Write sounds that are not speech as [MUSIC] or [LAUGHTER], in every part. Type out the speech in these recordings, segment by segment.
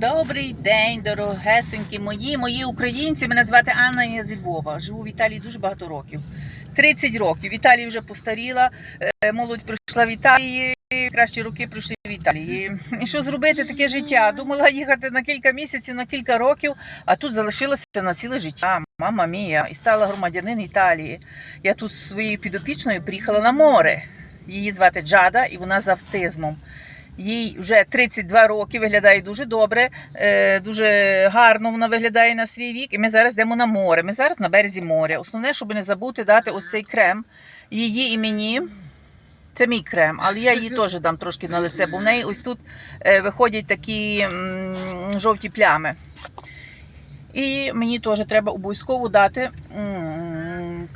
Добрий день, дорогесенькі мої, мої українці. Мене звати Анна, я зі Львова. Живу в Італії дуже багато років. 30 років. В Італії вже постаріла. е, Молодь прийшла в Італії. Кращі роки пройшли в Італії. І що зробити таке життя? Думала їхати на кілька місяців, на кілька років, а тут залишилася на ціле життя. Мама мія, і стала громадянин Італії. Я тут зі своєю підопічною приїхала на море. Її звати Джада, і вона з автизмом. Їй вже 32 роки, виглядає дуже добре, е, дуже гарно вона виглядає на свій вік. І ми зараз йдемо на море. Ми зараз на березі моря. Основне, щоб не забути дати ось цей крем її і мені. Це мій крем, але я її теж дам трошки на лице, бо в неї ось тут е, виходять такі жовті плями. І мені теж треба обов'язково дати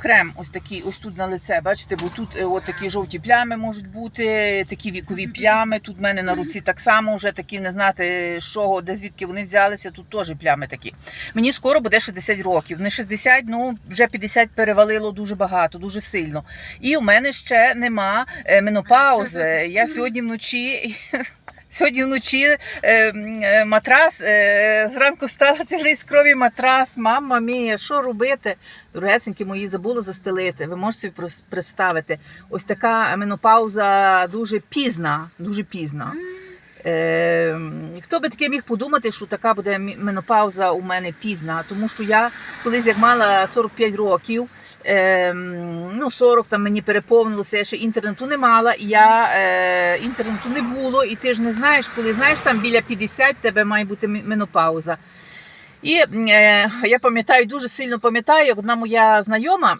крем ось такий, ось тут на лице. Бачите, бо тут е, от такі жовті плями можуть бути, такі вікові плями. Тут в мене на руці так само вже такі не знати, з чого, де звідки вони взялися. Тут теж плями такі. Мені скоро буде 60 років. Не 60, ну вже 50 перевалило дуже багато, дуже сильно. І у мене ще нема е, менопаузи. Я сьогодні вночі. [LAUGHS] Сьогодні вночі е, е, матрас, е, зранку встала цілий з крові матрас. Мама мія, що робити? Дорогесенькі мої забула застелити. Ви можете собі представити. Ось така менопауза дуже пізна, дуже пізна. Е, хто би таке міг подумати, що така буде менопауза у мене пізна, тому що я колись як мала 45 років, е, ну 40 там мені переповнилося, я ще інтернету не мала, і я е, інтернету не було, і ти ж не знаєш, коли знаєш там біля 50 тебе має бути менопауза. І е, я пам'ятаю, дуже сильно пам'ятаю, як одна моя знайома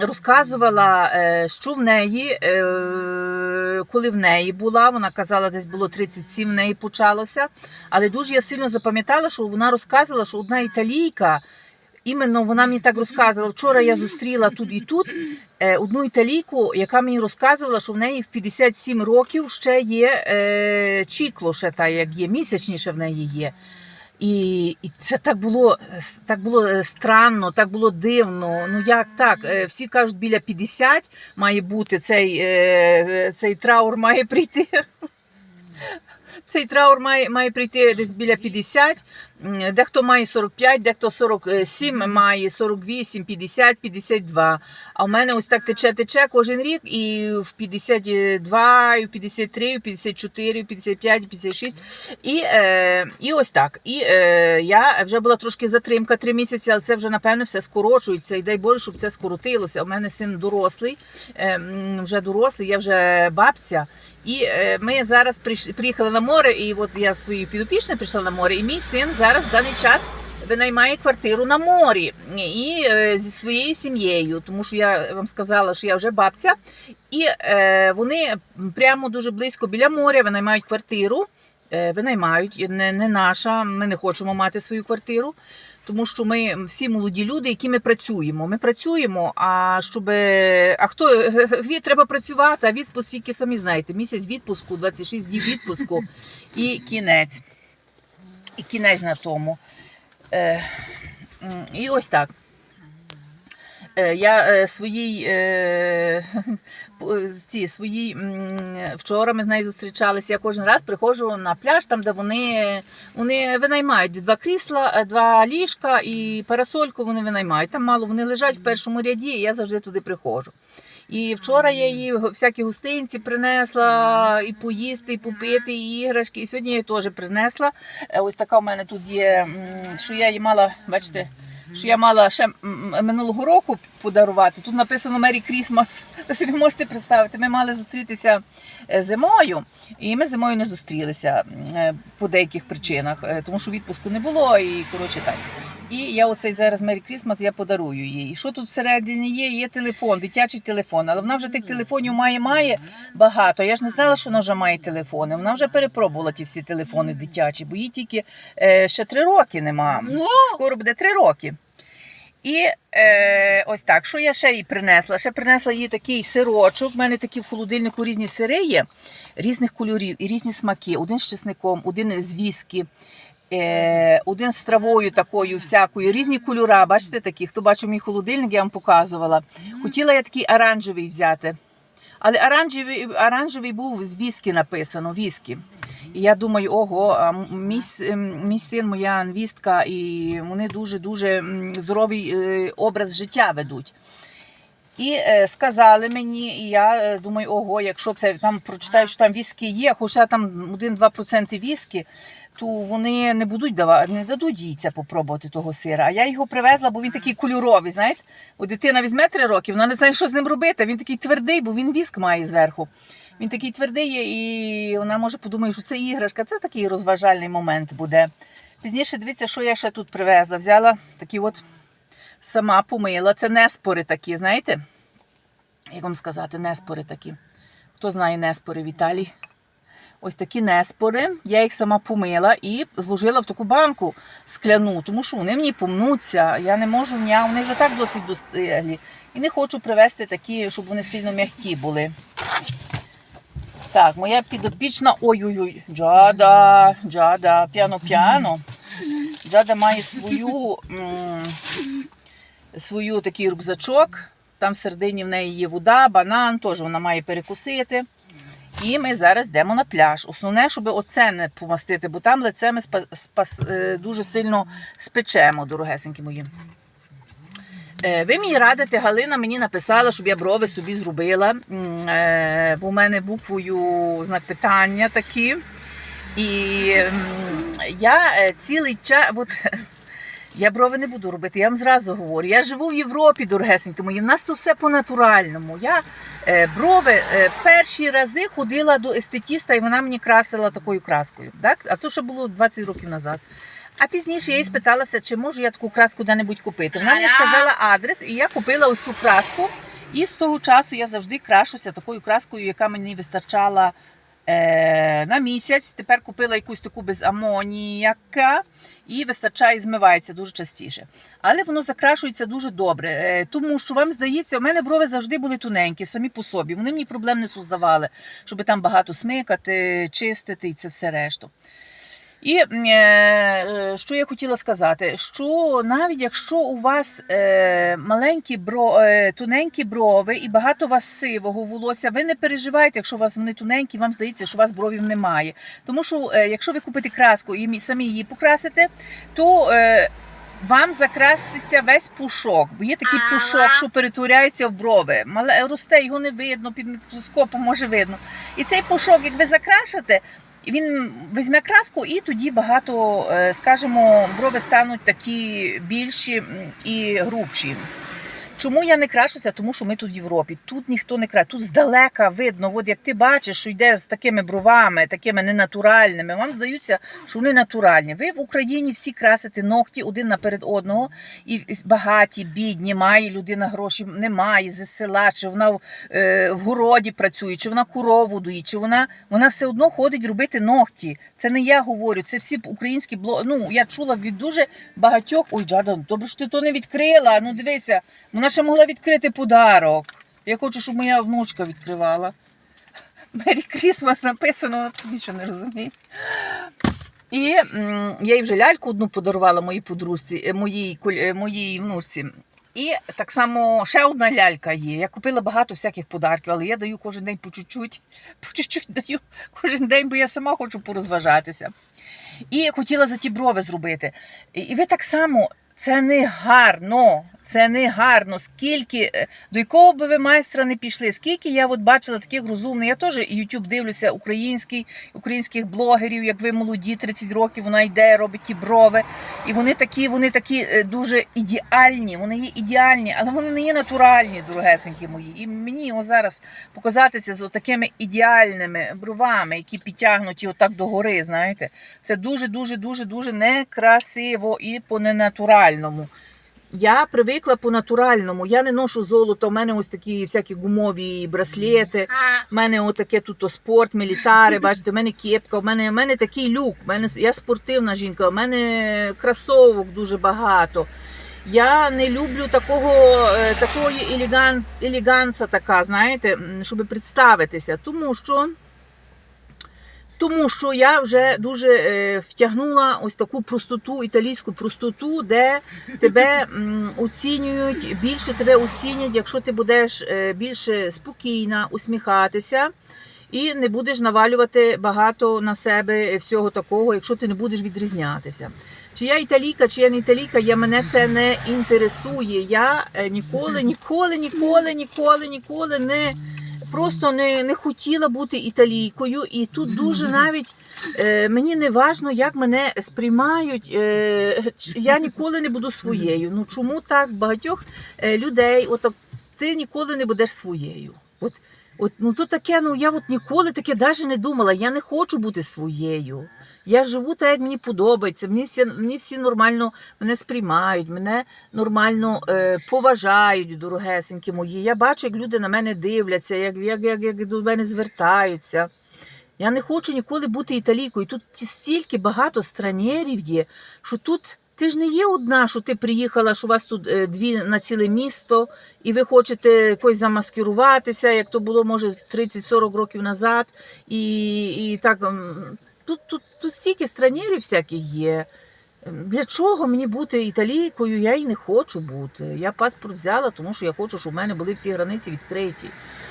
розказувала, е, що в неї, е, коли в неї була, вона казала, десь було 37, в неї почалося. Але дуже я сильно запам'ятала, що вона розказувала, що одна італійка. Іменно вона мені так розказувала. Вчора я зустріла тут і тут е, одну італійку, яка мені розказувала, що в неї в 57 років ще є е, чікло, ще та як є, місячніше в неї є. І, і це так було так було е, странно, так було дивно. Ну як так? Е, Всі кажуть, біля 50 має бути цей, цей траур має прийти. Цей траур має, має прийти десь біля 50. Дехто має 45, дехто 47 має, 48, 50, 52. А в мене ось так тече, тече кожен рік, і в 52, і в 53, і в 54, і в 55, і в 56. І, е, і ось так. І е, я вже була трошки затримка 3 місяці, але це вже, напевно, все скорочується. І дай Боже, щоб це скоротилося. У мене син дорослий, е, вже дорослий, я вже бабця. І е, ми зараз приїхали на море, і от я з своєю підопічною прийшла на море, і мій син зараз в даний час винаймає квартиру на морі і е, зі своєю сім'єю, тому що я вам сказала, що я вже бабця, і е, вони прямо дуже близько біля моря винаймають квартиру. Винаймають, не, не наша. Ми не хочемо мати свою квартиру, тому що ми всі молоді люди, які ми працюємо. Ми працюємо. А щоб а хто [LAUGHS] від треба працювати, а відпуск тільки самі знаєте, місяць відпуску, 26 днів відпуску і кінець. І кінець на тому. Е, і ось так. Е, Я е, своїй е, [LAUGHS] ці своїй вчора ми з нею зустрічалися. Я кожен раз приходжу на пляж, там де вони, вони винаймають два крісла, два ліжка і парасольку вони винаймають. Там мало вони лежать в першому ряді, і я завжди туди приходжу. І вчора я їй всякі гостинці принесла і поїсти, і попити, і іграшки. І сьогодні я їй теж принесла. Ось така в мене тут є, що я її мала, бачите що я мала ще минулого року подарувати. Тут написано Мері Крісмас. Ви собі можете представити. Ми мали зустрітися е, зимою, і ми зимою не зустрілися е, по деяких причинах, е, тому що відпуску не було, і коротше так. І я оцей зараз Мері Крісмас я подарую їй. І що тут всередині є? Є телефон, дитячий телефон. Але вона вже тих телефонів має має багато. Я ж не знала, що вона вже має телефони. Вона вже перепробувала ті всі телефони дитячі, бо їй тільки е, ще три роки нема. Скоро буде три роки. І е, ось так, що я ще їй принесла? Ще принесла їй такий сирочок. У мене такі в холодильнику різні сири є, різних кольорів і різні смаки. Один з чесником, один з віскі, е, один з травою такою всякою, різні кольора. Бачите такі? Хто бачив мій холодильник, я вам показувала. Хотіла я такий оранжевий взяти. Але оранжевий, оранжевий був з віскі написано, віскі. І я думаю, ого, мій, мій син, моя невістка, і вони дуже-дуже здоровий е, образ життя ведуть. І е, сказали мені, і я думаю, ого, якщо це там прочитаю, що там віскі є, хоча там 1-2% віскі, то вони не будуть давати, не дадуть яйця попробувати того сира. А я його привезла, бо він такий кольоровий. Знаєте, О, дитина візьме 3 роки, вона не знає, що з ним робити. Він такий твердий, бо він віск має зверху. Він такий твердий, є, і вона може подумає, що це іграшка, це такий розважальний момент буде. Пізніше дивіться, що я ще тут привезла. Взяла такі от сама помила. Це неспори такі, знаєте? Як вам сказати, неспори такі. Хто знає неспори в Італії? Ось такі неспори. Я їх сама помила і зложила в таку банку скляну, тому що вони мені помнуться. Я не можу ня, вони вже так досить достиглі. І не хочу привезти такі, щоб вони сильно м'які були. Так, моя підопічна. Ой-ой-ой, Джада, Джада, п'яно-п'яно. Джада має свою, м, свою такий рюкзачок. Там всередині в неї є вода, банан, теж вона має перекусити. І ми зараз йдемо на пляж. Основне, щоб оце не помастити, бо там лице ми спа, спас, е, дуже сильно спечемо, дорогесенькі мої. Е, Ви мені радите, Галина мені написала, щоб я брови собі зробила. Е, Бо в мене буквою знак питання такі. І я цілий час. Я брови не буду робити, я вам зразу говорю. Я живу в Європі, дорогесеньки мої. В нас все по-натуральному. Я е, брови е, перші рази ходила до естетіста, і вона мені красила такою краскою. Так? А то ще було 20 років назад. А пізніше я їй спиталася, чи можу я таку краску де-небудь купити. Вона мені сказала адрес, і я купила ось цю краску. І з того часу я завжди крашуся такою краскою, яка мені вистачала е, на місяць. Тепер купила якусь таку без амоніяка і вистачає, змивається дуже частіше. Але воно закрашується дуже добре, е, тому що вам здається, у мене брови завжди були тоненькі, самі по собі. Вони мені проблем не создавали, щоб там багато смикати, чистити і це все решту. І е, е, що я хотіла сказати, що навіть якщо у вас е, маленькі бро, тоненькі брови і багато у вас сивого волосся, ви не переживайте, якщо у вас вони тоненькі, вам здається, що у вас бровів немає. Тому що якщо ви купите краску і самі її покрасите, то вам закраситься весь пушок, бо є такий пушок, що перетворяється в брови. Мале росте, його не видно, під мікроскопом може видно. І цей пушок, як ви закрашите, він візьме краску, і тоді багато, е, скажімо, брови стануть такі більші і грубші. Чому я не крашуся? Тому що ми тут в Європі. Тут ніхто не краше. Тут здалека видно, от як ти бачиш, що йде з такими бровами, такими ненатуральними. Вам здаються, що вони натуральні. Ви в Україні всі красите ногті один наперед одного, і багаті, бідні, має людина гроші, немає з села, чи вона в, е, в городі працює, чи вона корову доїть, чи вона, вона все одно ходить робити ногті. Це не я говорю, це всі українські блоги. Ну я чула від дуже багатьох. Ой, Джада, добре, що ти то не відкрила. Ну дивися, вона ще могла відкрити подарок. Я хочу, щоб моя внучка відкривала. Мері Крісмас написано, вона нічого не розуміє. І я їй вже ляльку одну подарувала моїй подружці, е, моїй, е, моїй внучці. І так само ще одна лялька є. Я купила багато всяких подарків, але я даю кожен день по чуть-чуть. [LAUGHS] По чуть-чуть даю кожен день, бо я сама хочу порозважатися. І хотіла за ті брови зробити. І ви так само, це не гарно. Це не гарно. Скільки, е, до якого би ви майстра не пішли, скільки я от бачила таких розумних, я теж YouTube дивлюся український, українських блогерів, як ви молоді, 30 років, вона йде, робить ті брови. І вони такі, вони такі е, дуже ідеальні, вони є ідеальні, але вони не є натуральні, дорогесенькі мої. І мені о зараз показатися з такими ідеальними бровами, які підтягнуті отак догори, знаєте, це дуже, дуже, дуже, дуже некрасиво і по ненатуральному. Я привикла по натуральному. Я не ношу золото. У мене ось такі всякі гумові браслети. У мене отаке тут спорт, мілітари. [LAUGHS] Бачите, у мене кепка. У мене, у мене такий люк. У мене я спортивна жінка. У мене кросовок дуже багато. Я не люблю такого, е, такої елеган, елеганса, така, знаєте, щоб представитися. Тому що. Тому що я вже дуже е, втягнула ось таку простоту, італійську простоту, де тебе м, оцінюють, більше тебе оцінять, якщо ти будеш е, більше спокійна, усміхатися. і не будеш навалювати багато на себе всього такого, якщо ти не будеш відрізнятися. Чи я італійка, чи я не італійка, я мене це не інтересує. Я е, ніколи, ніколи, ніколи, ніколи, ніколи не просто не, не хотіла бути італійкою, і тут дуже [LAUGHS] навіть е, мені не важно, як мене сприймають. Е, я ніколи не буду своєю. Ну чому так багатьох е, людей? От ти ніколи не будеш своєю. От, от ну то таке, ну я от ніколи таке навіть не думала. Я не хочу бути своєю. Я живу так, як мені подобається. Мені всі, мені всі нормально мене сприймають, мене нормально е, поважають, дорогесенькі мої. Я бачу, як люди на мене дивляться, як, як, як, як до мене звертаються. Я не хочу ніколи бути італійкою. Тут стільки багато странєрів є, що тут ти ж не є одна, що ти приїхала, що у вас тут е, дві на ціле місто, і ви хочете якось замаскируватися, як то було, може, 30-40 років назад. І, і так тут, тут, тут стільки странєрів всяких є. Для чого мені бути італійкою? Я і не хочу бути. Я паспорт взяла, тому що я хочу, щоб в мене були всі границі відкриті.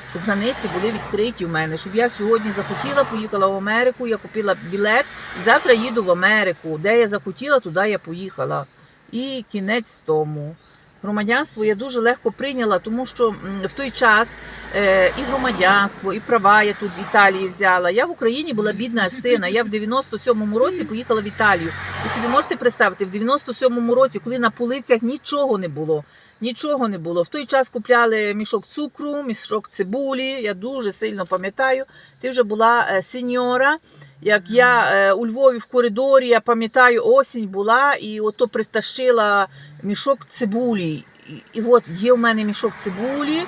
Щоб границі були відкриті в мене, щоб я сьогодні захотіла, поїхала в Америку, я купила білет, і завтра їду в Америку. Де я захотіла, туди я поїхала. І кінець тому. Громадянство я дуже легко прийняла, тому що в той час е, і громадянство, і права я тут в Італії взяла. Я в Україні була бідна аж сина. Я в 97-му році поїхала в Італію. Ви собі можете представити, в 97-му році, коли на полицях нічого не було. Нічого не було. В той час купляли мішок цукру, мішок цибулі. Я дуже сильно пам'ятаю. Ти вже була е, сеньора. Як я е, у Львові в коридорі, я пам'ятаю, осінь була, і ото пристащила мішок цибулі. І, і от є в мене мішок цибулі.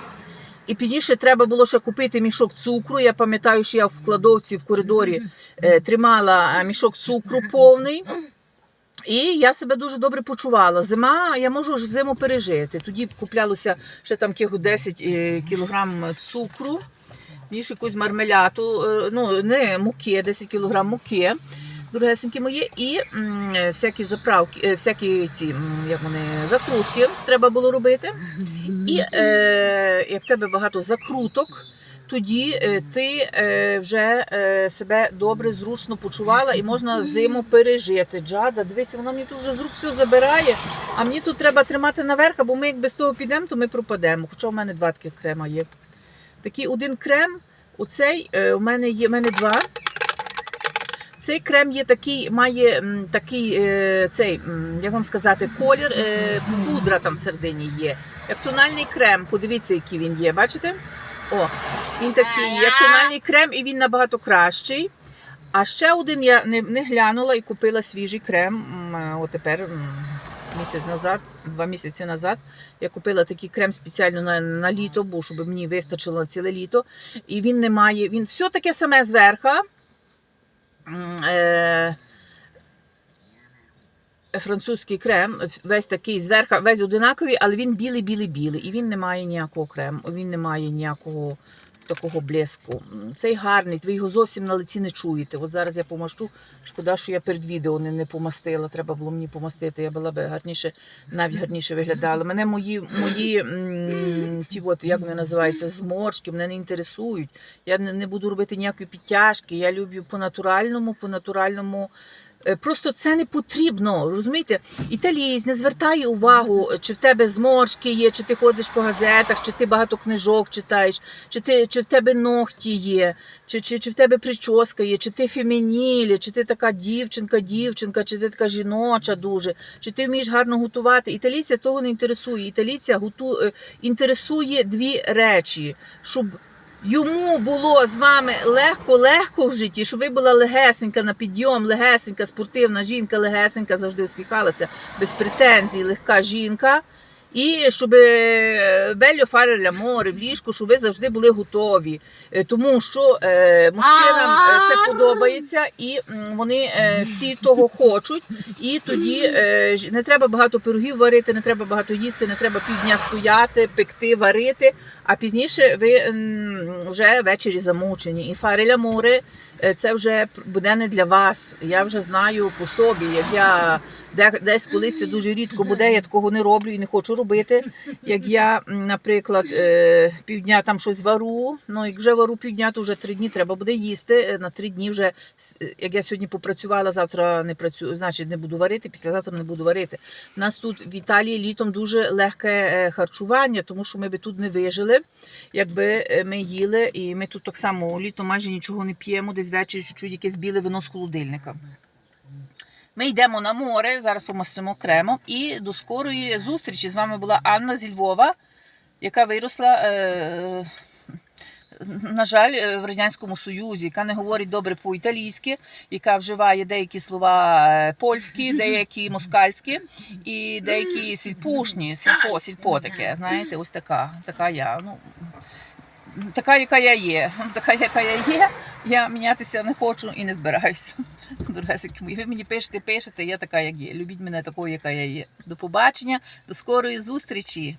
І пізніше треба було ще купити мішок цукру. Я пам'ятаю, що я в кладовці в коридорі е, тримала мішок цукру повний. [LAUGHS] І я себе дуже добре почувала. Зима, я можу ж зиму пережити. Тоді куплялося ще там кого 10 е, кілограм цукру, більше якусь мармеляту, е, ну не муки, 10 кілограм муки. Дорогесенькі мої, і е, всякі заправки, всякі ці як вони, закрутки треба було робити. І е, як тебе багато закруток, тоді е, ти е, вже е, себе добре, зручно почувала і можна зиму пережити. Джада, дивися, вона мені тут вже з рук все забирає, а мені тут треба тримати наверх, бо ми як без того підемо, то ми пропадемо. Хоча в мене два таких крема є. Такий один крем, оцей у мене є, у мене два. Цей крем є такий, має такий цей, як вам сказати, колір, пудра там всередині є. Як тональний крем, подивіться, який він є. Бачите? О, він такий, як тональний крем, і він набагато кращий. А ще один я не, не глянула і купила свіжий крем. е, От тепер місяць назад, два місяці назад, я купила такий крем спеціально на, на літо, бо щоб мені вистачило на ціле літо. І він не має, він все таке саме зверха. Е, французький крем, весь такий зверху, весь одинаковий, але він білий, білий, білий. І він не має ніякого крему, він не має ніякого такого блеску. Цей гарний, ви його зовсім на лиці не чуєте. От зараз я помащу. Шкода, що я перед відео не, не помастила. Треба було мені помастити. Я була б гарніше, навіть гарніше виглядала. Мене мої, мої ті, от, як вони називаються, зморшки, мене не інтересують. Я не, не буду робити ніякої підтяжки. Я люблю по натуральному, по натуральному. Е, Просто це не потрібно. Розумієте, італієць не звертає увагу, чи в тебе зморшки є, чи ти ходиш по газетах, чи ти багато книжок читаєш, чи ти чи в тебе ногті є, чи, чи, чи в тебе прическа є, чи ти фемінілі, чи ти така дівчинка, дівчинка, чи ти така жіноча дуже, чи ти вмієш гарно готувати. Італійця того не інтересує. Італійця готу, е, інтересує дві речі, щоб Йому було з вами легко-легко в житті, щоб ви була легесенька на підйом, легесенька, спортивна жінка, легесенька, завжди усміхалася, без претензій, легка жінка. І щоб бельо фареля море в ліжку, щоб ви завжди були готові. Е, Тому що е, мужчинам е, це подобається, і вони е, всі того хочуть. І тоді е, не треба багато пирогів варити, не треба багато їсти, не треба півдня стояти, пекти, варити. А пізніше ви м, вже ввечері замучені. І фареля море е, це вже буде не для вас. Я вже знаю по собі, як я десь колись це дуже рідко буде, я такого не роблю і не хочу робити. Як я, наприклад, е, півдня там щось вару, ну як вже вару півдня, то вже три дні треба буде їсти. Е, На три дні вже, е, як я сьогодні попрацювала, завтра не працюю, значить не буду варити, післязавтра не буду варити. У нас тут в Італії літом дуже легке харчування, тому що ми би тут не вижили, якби ми їли, і ми тут так само літом майже нічого не п'ємо, десь ввечері чуть-чуть якесь біле вино з холодильника. Ми йдемо на море, зараз помастимо окремо. І до скорої зустрічі з вами була Анна зі Львова, яка виросла, е, на жаль, е, в Радянському Союзі, яка не говорить добре по-італійськи, яка вживає деякі слова е, польські, деякі москальські і деякі сільпушні, сільпо, сільпо таке. Знаєте, ось така, така я. Ну, така, яка я є. Така, яка я є. Я мінятися не хочу і не збираюся. [LAUGHS] Дорогесики мої, ви мені пишете, пишете, я така, як є. Любіть мене такою, яка я є. До побачення, до скорої зустрічі.